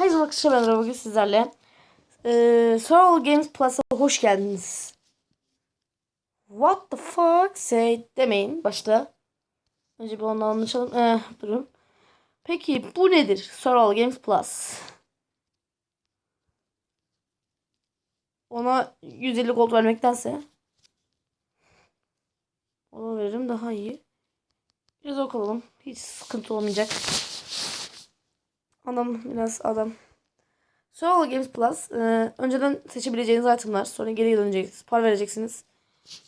Herkese arkadaşlar ben bugün sizlerle ee, Survival Games Plus'a hoş geldiniz. What the fuck say demeyin başta. Önce bir onu anlaşalım. Eh, durun. Peki bu nedir? Survival Games Plus. Ona 150 gold vermektense ona veririm daha iyi. Biraz okuyalım. Hiç sıkıntı olmayacak. Adam biraz adam. Survival Games Plus. e, önceden seçebileceğiniz itemlar. Sonra geri döneceksiniz. Para vereceksiniz.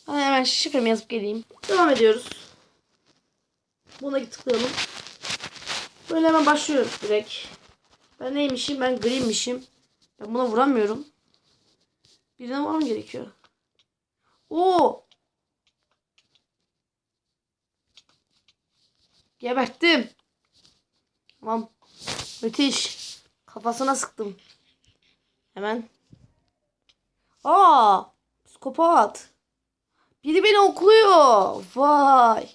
Ben hemen şifremi yazıp geleyim. Devam ediyoruz. Buna tıklayalım. Böyle hemen başlıyoruz direkt. Ben neymişim? Ben greenmişim. Ben buna vuramıyorum. Birine vurmam gerekiyor. Oo! Geberttim. Tamam. Müthiş. Kafasına sıktım. Hemen. Aa! Psikopat. Biri beni okluyor. Vay.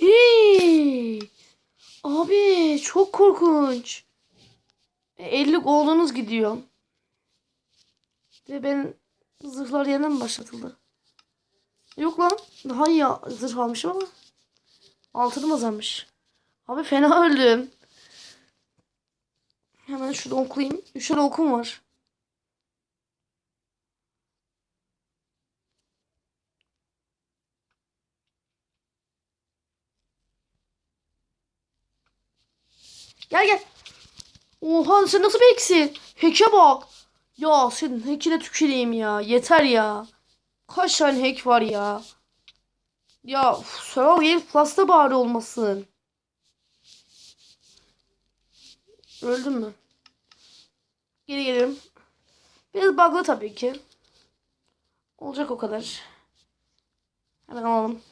Hii. Abi çok korkunç. E, 50 golunuz gidiyor. Ve ben zırhlar yeniden mi başlatıldı? Yok lan. Daha iyi zırh almışım ama. Altınım azalmış. Abi fena öldüm. Hemen şurada oklayayım. Üç okum var. Gel gel. Oha sen nasıl bir eksin? Hack'e bak. Ya senin hack'ine tüküreyim ya. Yeter ya. Kaç tane hack var ya. Ya Survival Games Plus'ta bari olmasın. Öldüm mü? Geri gelirim. Biraz bug'lı tabii ki. Olacak o kadar. Hemen alalım.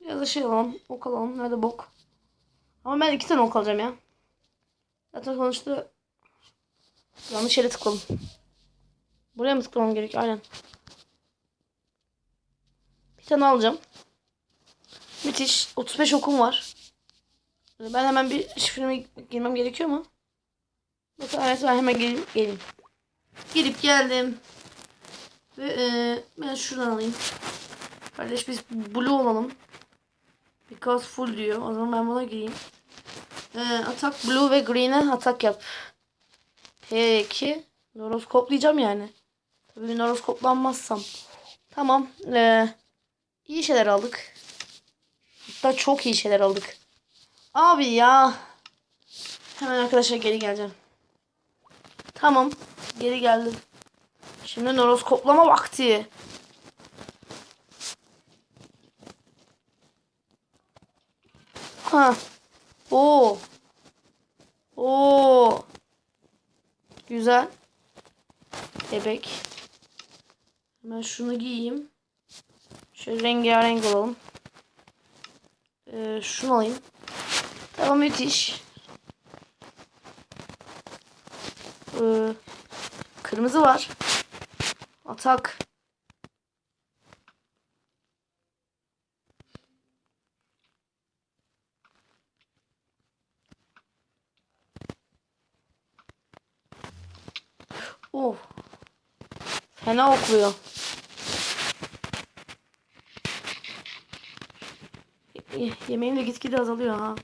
Biraz da şey alalım. Ok alalım. Nerede bok? Ama ben iki tane ok alacağım ya. Zaten sonuçta yanlış yere tıkladım. Buraya mı tıklamam gerekiyor? Aynen. Bir tane alacağım. Müthiş. 35 okum var. Ben hemen bir şifreme girmem gerekiyor mu? Bakın evet ben hemen geleyim. geleyim. Girip geldim. Ve e, ben şuradan alayım. Kardeş biz blue olalım. Because full diyor. O zaman ben buna gireyim. E, atak blue ve green'e atak yap. Peki. Noroskoplayacağım yani. Tabii noroskoplanmazsam. Tamam. E, iyi şeyler aldık. Hatta çok iyi şeyler aldık. Abi ya. Hemen arkadaşlar geri geleceğim. Tamam. Geri geldim. Şimdi noroskoplama vakti. Ha. Oo. Oo. Güzel. Bebek. Hemen şunu giyeyim. Şöyle rengarenk olalım. Ee, şunu alayım. Tamam müthiş. Ee, kırmızı var. Atak. Oh. Fena okluyor. Ye- yemeğim de gitgide azalıyor ha.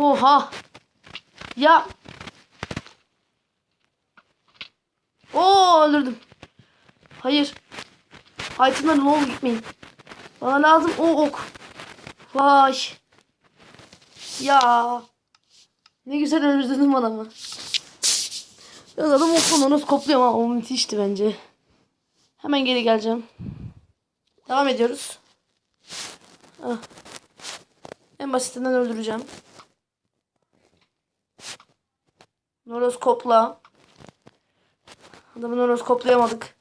Oha. Ya. Oo öldürdüm. Hayır. Item'lar ne oldu gitmeyin. Bana lazım o ok. Vay. Ya. Ne güzel öldürdüm adamı. Biraz adam okla nasıl kopluyor ama o müthişti bence. Hemen geri geleceğim. Devam ediyoruz. Ah. En basitinden öldüreceğim. Noroskopla. Adamı noroskoplayamadık.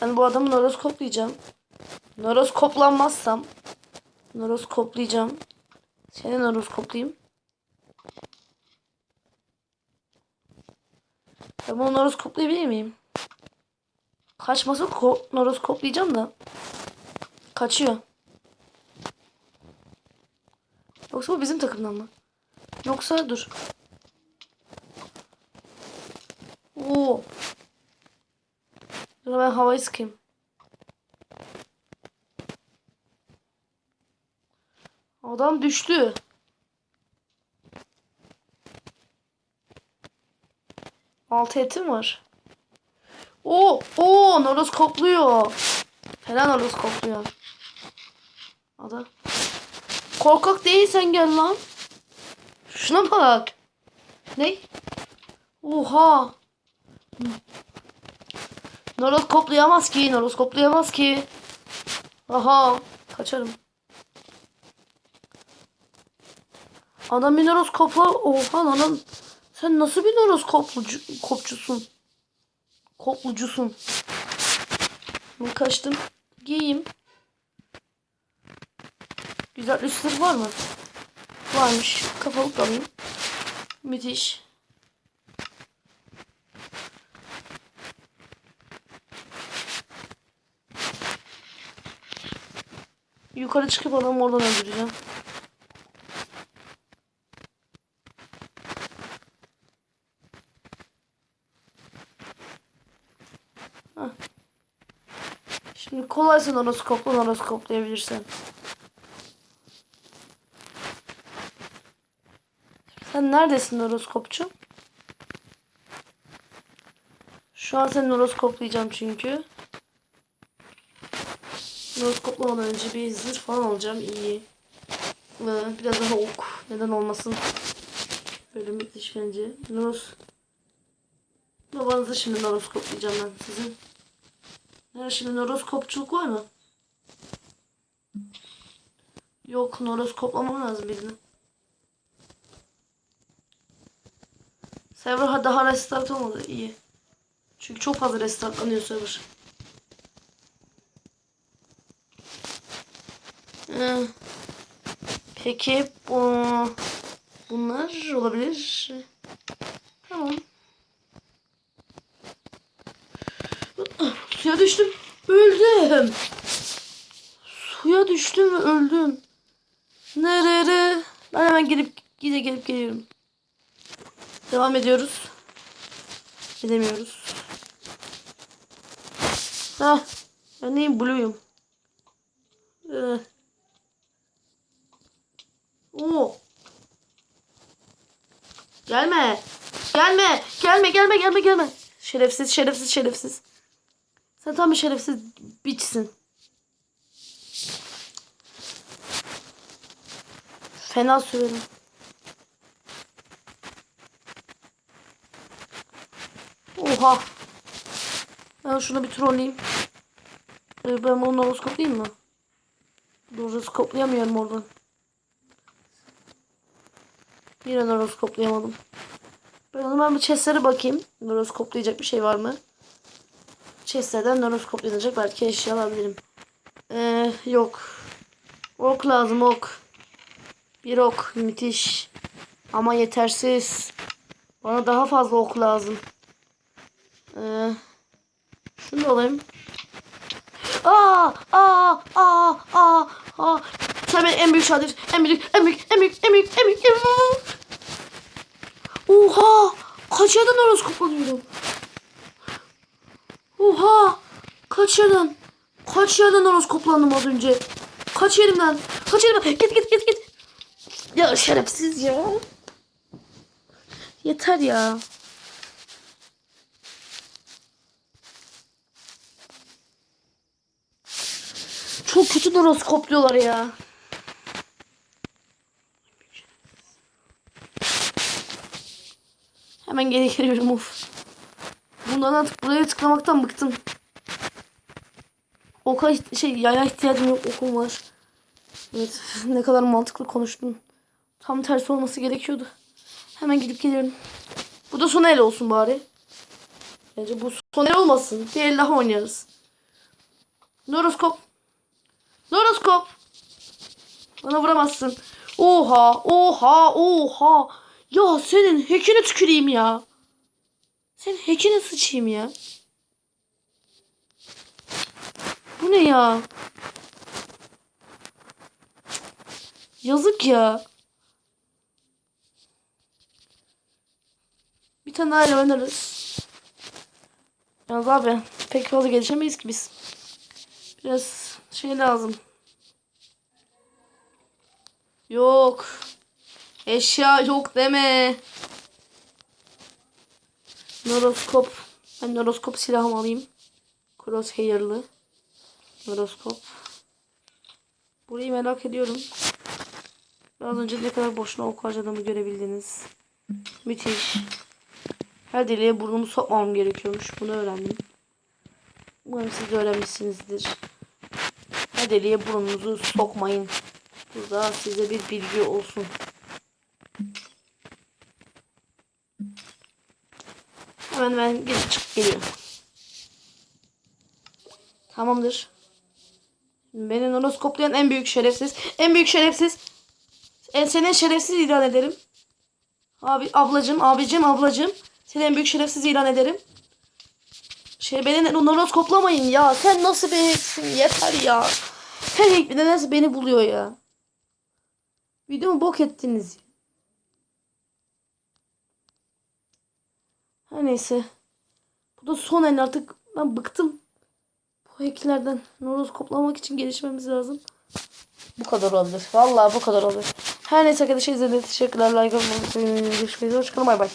Ben bu adamı noroskoplayacağım. Noroskoplanmazsam noroskoplayacağım. Seni noroskoplayayım. Ben bunu noroskoplayabilir miyim? Kaçmasa ko Noros koplayacağım da. Kaçıyor. Yoksa bu bizim takımdan mı? Yoksa dur. Oo. Dur ben havayı. Adam düştü. Altı etim var. Oo, oo, Noros kopluyor. Helal Noros kopluyor. Ada. Korkak değilsen gel lan. Şuna bak. Ne? Oha. Noros koplayamaz ki. Noros koplayamaz ki. Aha. Kaçarım. Adam bir Noros kopla. Oha lan. Sen nasıl bir Noros koplucu, kopçusun? Koplucusun. Ben kaçtım. Giyeyim. Güzel üstleri var mı? Varmış. Kafalık alayım. Müthiş. Yukarı çıkıp adamı oradan öldüreceğim. Şimdi kolaysa noroskopla noroskoplayabilirsen. Sen neredesin noroskopçu? Şu an seni noroskoplayacağım çünkü. Noroskoplamadan önce bir zırh falan alacağım iyi. Biraz daha ok. Neden olmasın? Böyle müthiş bence. Noros... Babanızı şimdi noroskoplayacağım ben sizin. Nerede şimdi noroskopçuluk var mı? Yok noroskoplamam lazım birini. Server daha restart olmadı. iyi. Çünkü çok fazla restartlanıyor server. Ee, peki bu bunlar olabilir. Tamam. Suya düştüm. Öldüm. Suya düştüm ve öldüm. Nereye? Ben hemen gelip gide gelip geliyorum. Devam ediyoruz. Gidemiyoruz. Ha, ben neyim? Blue'yum. Ee. Oo. Gelme. Gelme. Gelme, gelme, gelme, gelme. Şerefsiz, şerefsiz, şerefsiz. Sen tam bir şerefsiz biçsin. Fena söverim. Oha. Ben şunu bir trolleyeyim. Ee, ben onu horoskoplayayım mı? Horoskoplayamıyorum oradan. Yine horoskoplayamadım. Ben o zaman bir chestlere bakayım. Horoskoplayacak bir şey var mı? Chestlerden horoskoplanacak belki eşya alabilirim. Ee, yok. Ok lazım ok. Bir ok müthiş. Ama yetersiz. Bana daha fazla ok lazım. Ee, şunu alayım. Aa, aa, aa, aa, aa. Sen benim en büyük şadir. En büyük, en büyük, en büyük, en büyük, en büyük, en büyük. Oha! Kaç yerden horoskop alıyorum? Oha! Kaç yerden? Kaç yerden horoskoplandım az önce? Kaç yerimden? Kaç yerimden? Git git git git. Ya şerefsiz ya. Yeter ya. Çok kötü horoskopluyorlar ya. Hemen geri geliyorum of. Bundan artık buraya tıklamaktan bıktım. Oka şey yaya ihtiyacım yok okum var. Evet ne kadar mantıklı konuştun. Tam tersi olması gerekiyordu. Hemen gidip geliyorum. Bu da son el olsun bari. Bence bu son el olmasın. Bir el daha oynarız. Noroskop. Noroskop. Bana vuramazsın. Oha, oha, oha. Ya senin hackine tüküreyim ya. Senin hackine sıçayım ya. Bu ne ya? Yazık ya. Bir tane daha oynarız. Yalnız abi pek fazla gelişemeyiz ki biz. Biraz şey lazım. Yok. Eşya yok deme. Noroskop. Ben noroskop silahımı alayım. Crosshair'lı. Noroskop. Burayı merak ediyorum. Biraz önce ne kadar boşuna ok harcadığımı görebildiniz. Müthiş. Her deliğe burnumu sokmamam gerekiyormuş. Bunu öğrendim. Umarım siz de öğrenmişsinizdir. Her deliğe burnunuzu sokmayın. Bu da size bir bilgi olsun. Hemen ben geri çıkıp geliyorum. Tamamdır. Beni noroskoplayan en büyük şerefsiz. En büyük şerefsiz. En senin şerefsiz ilan ederim. Abi ablacım, abicim, ablacım. Seni en büyük şerefsiz ilan ederim. Şey beni noroskoplamayın ya. Sen nasıl bir hacksin? Yeter ya. Her de nasıl beni buluyor ya. Videomu bok ettiniz. Her neyse. Bu da son el artık. Ben bıktım. Bu hacklerden. Noroskoplamak için gelişmemiz lazım. Bu kadar olabilir. Vallahi bu kadar olur. Her neyse arkadaşlar izlediğiniz için teşekkürler. Like unutmayın. Görüşmek üzere. Hoşçakalın. Bay bay.